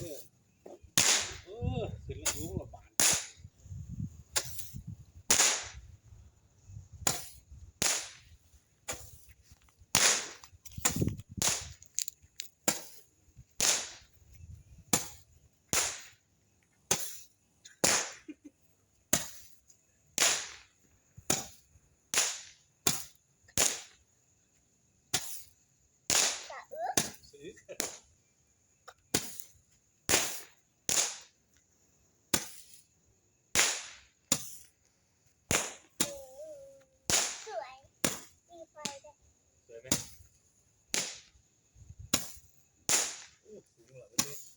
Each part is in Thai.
เ Cũng là.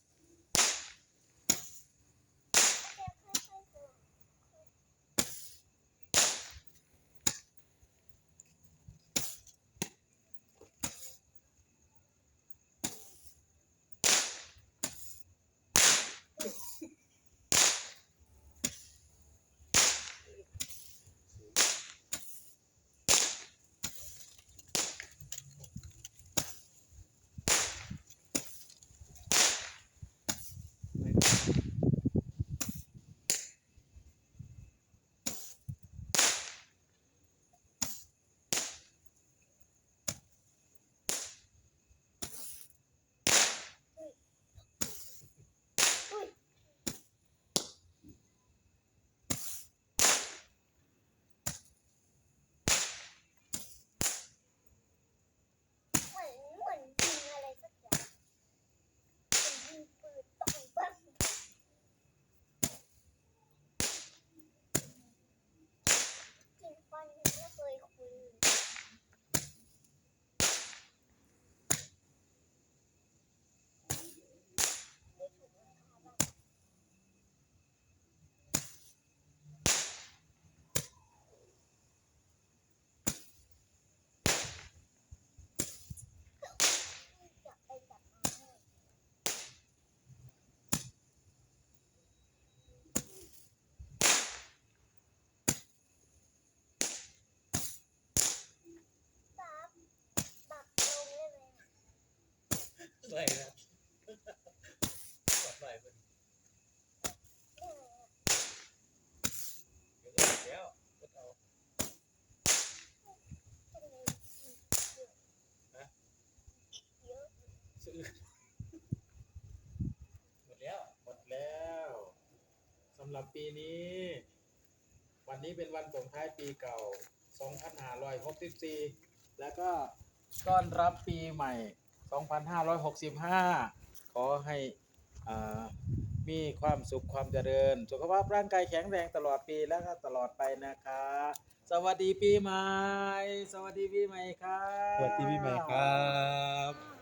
ไหวนะไหวมันอืมเดี๋ยวก็แล้วเพิ่นเอาฮะซื้อหมดแล้ว หมดแล้วสำหรับปีนี้ วันนี้เป็นวันส่งท้ายปีเก่า 2564 แล้วก็ต้อนรับปีใหม่ 2565 ขอให้มีความสุขความเจริญ สุขภาพร่างกายแข็งแรงตลอดปีและก็ตลอดไปนะคะ สวัสดีปีใหม่ สวัสดีปีใหม่ครับ สวัสดีปีใหม่ครับ